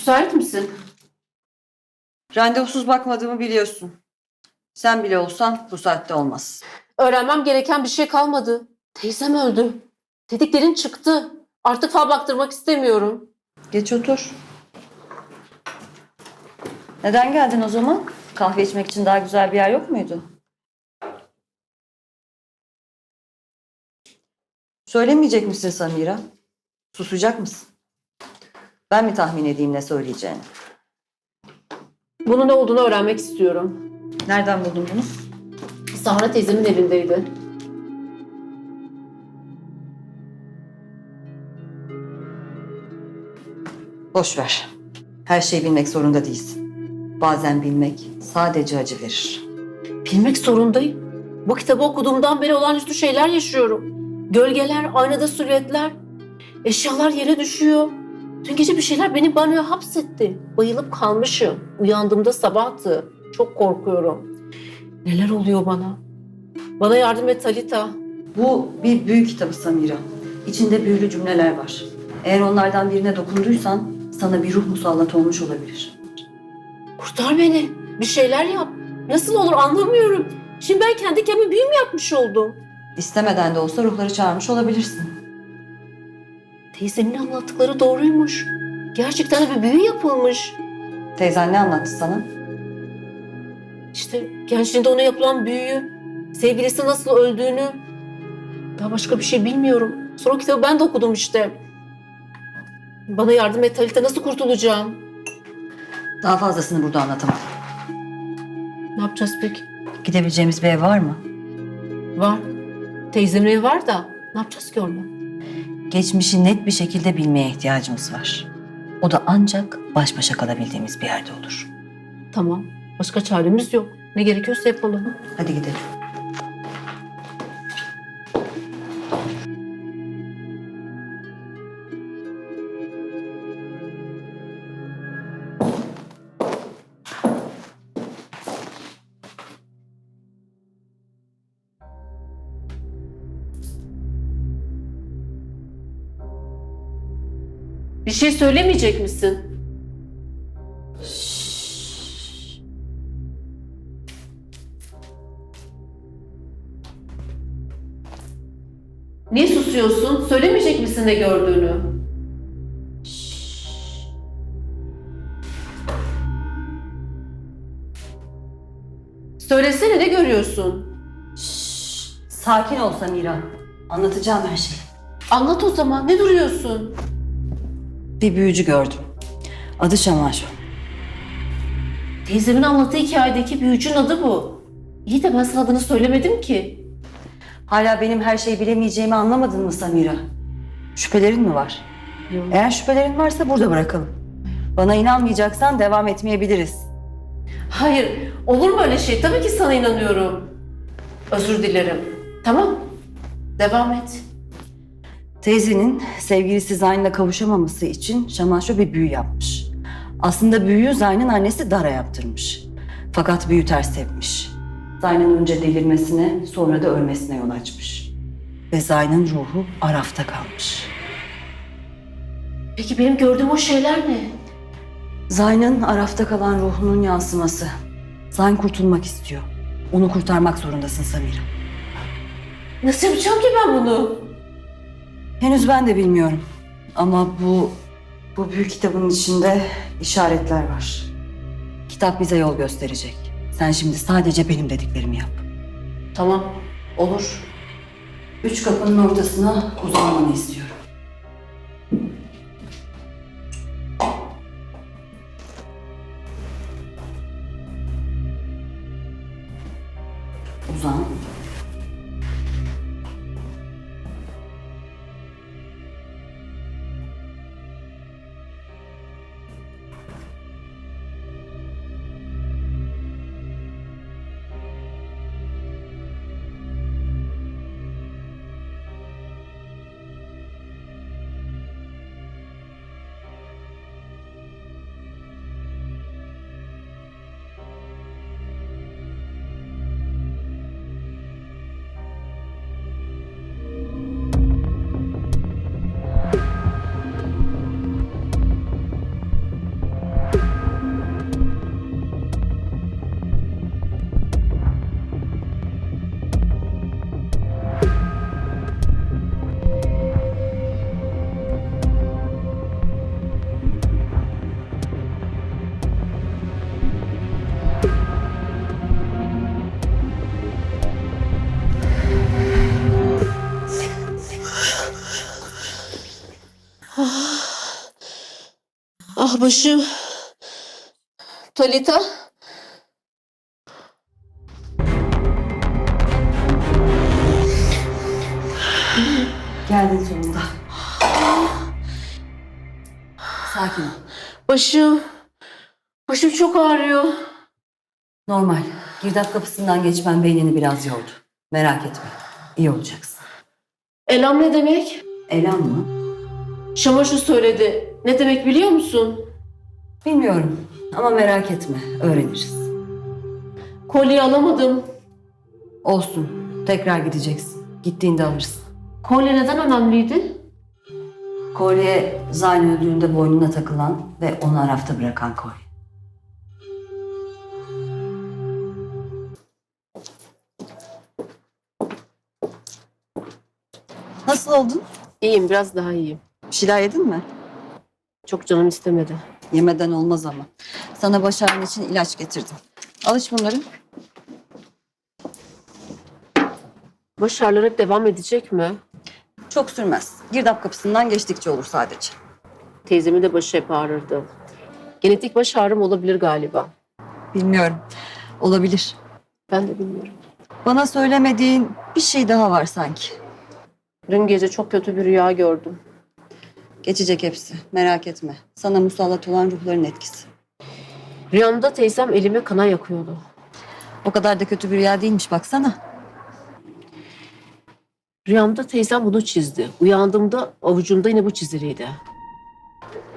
Müsait misin? Randevusuz bakmadığımı biliyorsun. Sen bile olsan bu saatte olmaz. Öğrenmem gereken bir şey kalmadı. Teyzem öldü. Tetiklerin çıktı. Artık fal baktırmak istemiyorum. Geç otur. Neden geldin o zaman? Kahve içmek için daha güzel bir yer yok muydu? Söylemeyecek misin Samira? Susacak mısın? Ben mi tahmin edeyim ne söyleyeceğini? Bunun ne olduğunu öğrenmek istiyorum. Nereden buldun bunu? Sahra teyzemin evindeydi. Boş ver. Her şeyi bilmek zorunda değilsin. Bazen bilmek sadece acı verir. Bilmek zorundayım. Bu kitabı okuduğumdan beri olağanüstü şeyler yaşıyorum. Gölgeler, aynada silüetler, eşyalar yere düşüyor. Dün gece bir şeyler beni banyoya hapsetti. Bayılıp kalmışım. Uyandığımda sabahtı. Çok korkuyorum. Neler oluyor bana? Bana yardım et Talita. Bu bir büyü kitabı Samira. İçinde büyülü cümleler var. Eğer onlardan birine dokunduysan sana bir ruh musallat olmuş olabilir. Kurtar beni. Bir şeyler yap. Nasıl olur anlamıyorum. Şimdi ben kendi kendime büyü mü yapmış oldum? İstemeden de olsa ruhları çağırmış olabilirsin. Teyzemin anlattıkları doğruymuş. Gerçekten de bir büyü yapılmış. Teyzen ne anlattı sana? İşte gençliğinde ona yapılan büyüyü, sevgilisi nasıl öldüğünü, daha başka bir şey bilmiyorum. Sonra o kitabı ben de okudum işte. Bana yardım et Talita nasıl kurtulacağım? Daha fazlasını burada anlatamam. Ne yapacağız peki? Gidebileceğimiz bir ev var mı? Var. Teyzemin evi var da ne yapacağız ki orada? Geçmişi net bir şekilde bilmeye ihtiyacımız var. O da ancak baş başa kalabildiğimiz bir yerde olur. Tamam. Başka çaremiz yok. Ne gerekiyorsa yapalım. Hadi gidelim. Bir şey söylemeyecek misin? Niye susuyorsun? Söylemeyecek misin ne gördüğünü? Söylesene ne görüyorsun? Sakin ol Samira. Anlatacağım her şeyi. Anlat o zaman. Ne duruyorsun? Bir büyücü gördüm. Adı Şamaşo. Teyzemin anlattığı hikayedeki büyücünün adı bu. İyi de ben sana adını söylemedim ki. Hala benim her şeyi bilemeyeceğimi anlamadın mı Samira? Şüphelerin mi var? Yok. Eğer şüphelerin varsa burada bırakalım. Bana inanmayacaksan devam etmeyebiliriz. Hayır, olur mu öyle şey? Tabii ki sana inanıyorum. Özür dilerim. Tamam, devam et. Teyzenin sevgilisi Zayn'la kavuşamaması için Şamaşo bir büyü yapmış. Aslında büyüyü Zayn'ın annesi Dara yaptırmış. Fakat büyü ters tepmiş. Zayn'ın önce delirmesine sonra da ölmesine yol açmış. Ve Zayn'ın ruhu Araf'ta kalmış. Peki benim gördüğüm o şeyler ne? Zayn'ın Araf'ta kalan ruhunun yansıması. Zayn kurtulmak istiyor. Onu kurtarmak zorundasın Samira. Nasıl yapacağım ki ben bunu? Henüz ben de bilmiyorum. Ama bu bu büyük kitabın içinde işaretler var. Kitap bize yol gösterecek. Sen şimdi sadece benim dediklerimi yap. Tamam, olur. Üç kapının ortasına uzanmanı istiyorum. Ah başım. Talita. Geldin sonunda. Sakin ol. Başım. Başım çok ağrıyor. Normal. Girdap kapısından geçmen beynini biraz yordu. Merak etme. İyi olacaksın. Elam ne demek? Elan mı? Şamaşu söyledi. Ne demek biliyor musun? Bilmiyorum. Ama merak etme. Öğreniriz. Kolyeyi alamadım. Olsun. Tekrar gideceksin. Gittiğinde alırsın. Kolye neden önemliydi? Kolye Zayn öldüğünde boynuna takılan ve onu Araf'ta bırakan kolye. Nasıl oldun? İyiyim, biraz daha iyiyim. Bir şeyler yedin mi? Çok canım istemedi. Yemeden olmaz ama. Sana baş ağrın için ilaç getirdim. Alış bunları. Baş ağrıları hep devam edecek mi? Çok sürmez. Girdap kapısından geçtikçe olur sadece. Teyzemin de başı hep ağrırdı. Genetik baş ağrım olabilir galiba. Bilmiyorum. Olabilir. Ben de bilmiyorum. Bana söylemediğin bir şey daha var sanki. Dün gece çok kötü bir rüya gördüm. Geçecek hepsi. Merak etme. Sana musallat olan ruhların etkisi. Rüyamda teyzem elime kana yakıyordu. O kadar da kötü bir rüya değilmiş baksana. Rüyamda teyzem bunu çizdi. Uyandığımda avucumda yine bu çiziliydi.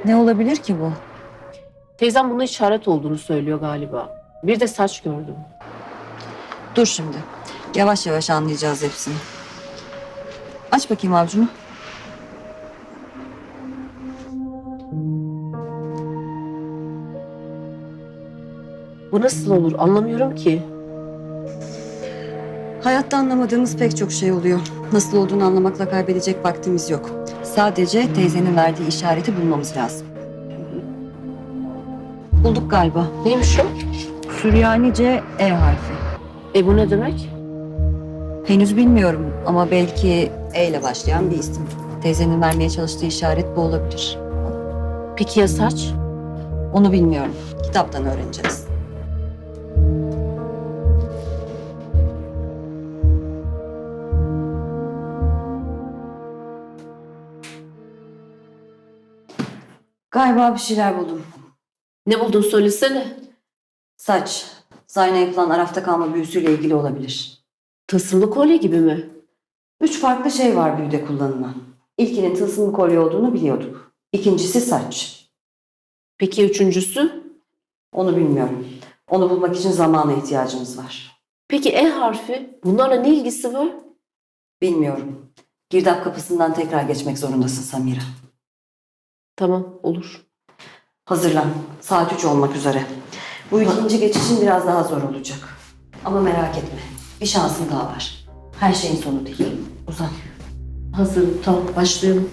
Ne olabilir ki bu? Teyzem buna işaret olduğunu söylüyor galiba. Bir de saç gördüm. Dur şimdi. Yavaş yavaş anlayacağız hepsini. Aç bakayım avucunu. Bu nasıl olur anlamıyorum ki. Hayatta anlamadığımız pek çok şey oluyor. Nasıl olduğunu anlamakla kaybedecek vaktimiz yok. Sadece teyzenin verdiği işareti bulmamız lazım. Bulduk galiba. Neymiş o? Süryanice E harfi. E bu ne demek? Henüz bilmiyorum ama belki E ile başlayan bir isim. Teyzenin vermeye çalıştığı işaret bu olabilir. Peki ya saç? Onu bilmiyorum. Kitaptan öğreneceğiz. Galiba bir şeyler buldum. Ne buldun söylesene. Saç, Zayn'a yapılan Araf'ta kalma büyüsüyle ilgili olabilir. Tılsımlı kolye gibi mi? Üç farklı şey var büyüde kullanılan. İlkinin tılsımlı kolye olduğunu biliyorduk. İkincisi saç. Peki üçüncüsü? Onu bilmiyorum. Onu bulmak için zamana ihtiyacımız var. Peki E harfi? Bunlarla ne ilgisi var? Bilmiyorum. Girdap kapısından tekrar geçmek zorundasın Samira. Tamam olur. Hazırlan. Saat üç olmak üzere. Bu ikinci geçişin biraz daha zor olacak. Ama merak etme. Bir şansın daha var. Her şeyin sonu değil. Uzan. Hazırım tamam başlayalım.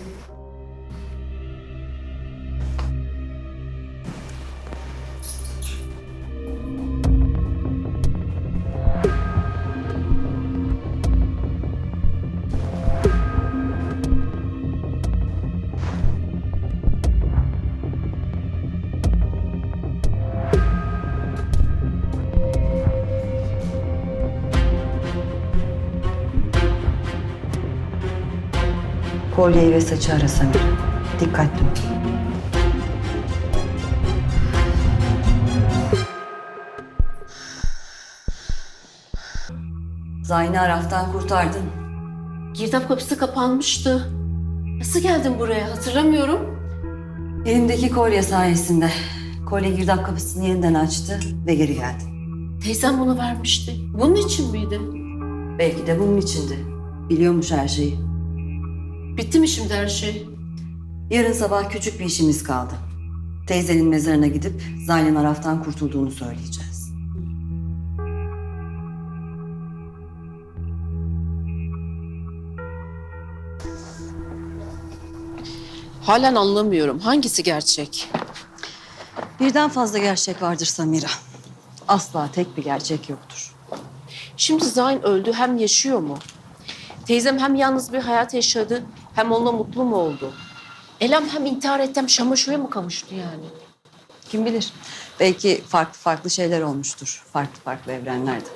Kolyeyi ve saçı ara Samira. Dikkatli ol. Zayn'i Araf'tan kurtardın. Girdap kapısı kapanmıştı. Nasıl geldin buraya hatırlamıyorum. Elimdeki kolye sayesinde. Kolye girdap kapısını yeniden açtı ve geri geldi. Teyzem bunu vermişti. Bunun için miydi? Belki de bunun içindi. Biliyormuş her şeyi. Bitti mi şimdi her şey? Yarın sabah küçük bir işimiz kaldı. Teyzenin mezarına gidip Zayn'in Araf'tan kurtulduğunu söyleyeceğiz. Halen anlamıyorum. Hangisi gerçek? Birden fazla gerçek vardır Samira. Asla tek bir gerçek yoktur. Şimdi Zayn öldü hem yaşıyor mu? Teyzem hem yalnız bir hayat yaşadı hem onunla mutlu mu oldu? Elem hem intihar etti hem Şamaşo'ya mı kavuştu yani? Kim bilir? Belki farklı farklı şeyler olmuştur. Farklı farklı evrenlerde.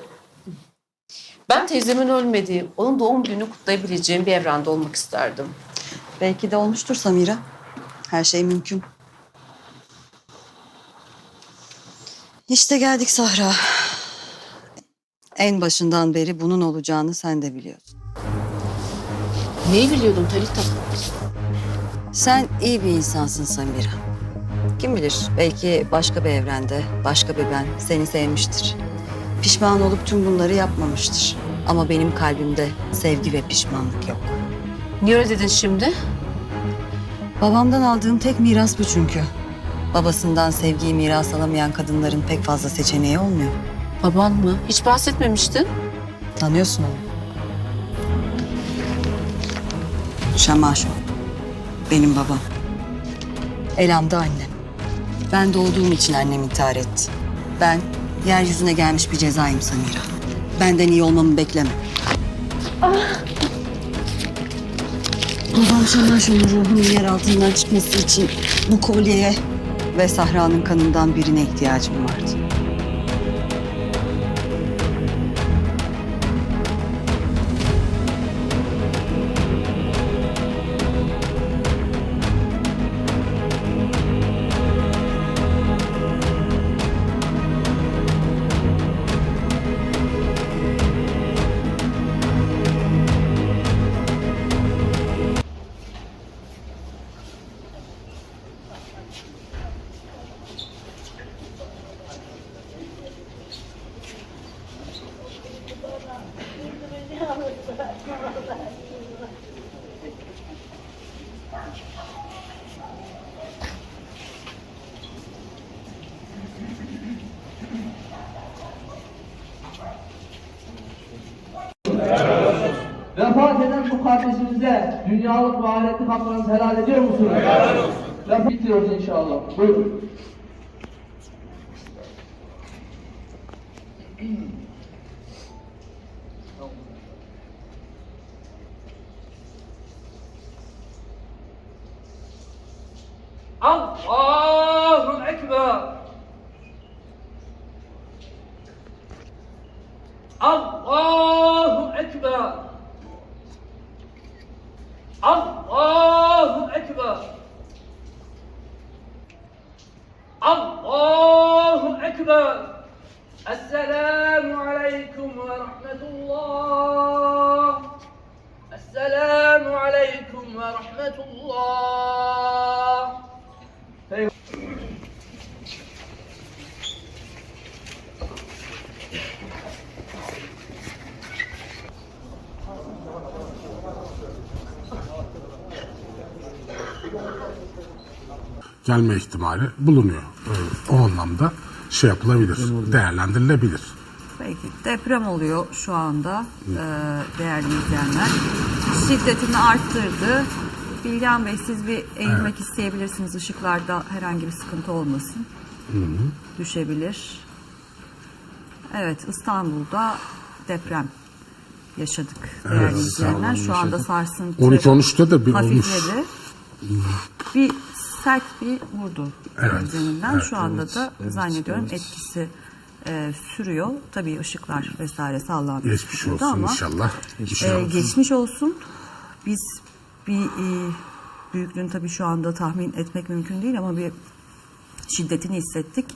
Ben teyzemin ölmediği, onun doğum gününü kutlayabileceğim bir evrende olmak isterdim. Belki de olmuştur Samira. Her şey mümkün. İşte geldik Sahra. En başından beri bunun olacağını sen de biliyorsun. Neyi biliyordun Talita? Sen iyi bir insansın Samira. Kim bilir belki başka bir evrende, başka bir ben seni sevmiştir. Pişman olup tüm bunları yapmamıştır. Ama benim kalbimde sevgi ve pişmanlık yok. Niye öyle dedin şimdi? Babamdan aldığım tek miras bu çünkü. Babasından sevgiyi miras alamayan kadınların pek fazla seçeneği olmuyor. Baban mı? Hiç bahsetmemiştin. Tanıyorsun onu. Şamaşo. Benim babam. Elam da annem. Ben doğduğum için annem intihar etti. Ben yeryüzüne gelmiş bir cezayım Samira. Benden iyi olmamı bekleme. Babam Şamaşo'nun ruhunun yer altından çıkması için bu kolyeye ve Sahra'nın kanından birine ihtiyacım vardı. Kardeşimize dünyalık ve ahiretlik haklarınızı helal ediyor musunuz? Helal olsun. Vefat bitiriyoruz inşallah. Buyurun. Allahu Ekber. Allahu Ekber. Allahu Ekber. Allahu Ekber. Esselamu Aleyküm ve Rahmetullah. Esselamu Aleyküm ve Rahmetullah. gelme ihtimali bulunuyor. Ee, O anlamda şey yapılabilir, değerlendirilebilir. Peki deprem oluyor şu anda e, değerli izleyenler. Şiddetini arttırdı. Bilgehan Bey siz bir eğilmek isteyebilirsiniz. Işıklarda herhangi bir sıkıntı olmasın. Düşebilir. Evet İstanbul'da deprem yaşadık değerli Evet, izleyenler. Şu anda sarsıntı 12-13'te de bir olmuş. hafifledi. Bir sert bir vurdu Evet, zeminden. evet, Şu anda da zannediyorum etkisi e, sürüyor. Tabii ışıklar vesaire sallanmış. Geçmiş olsun ama, inşallah. e, İnşallah. geçmiş olsun. Biz bir e, büyüklüğünü tabii şu anda tahmin etmek mümkün değil ama bir şiddetini hissettik.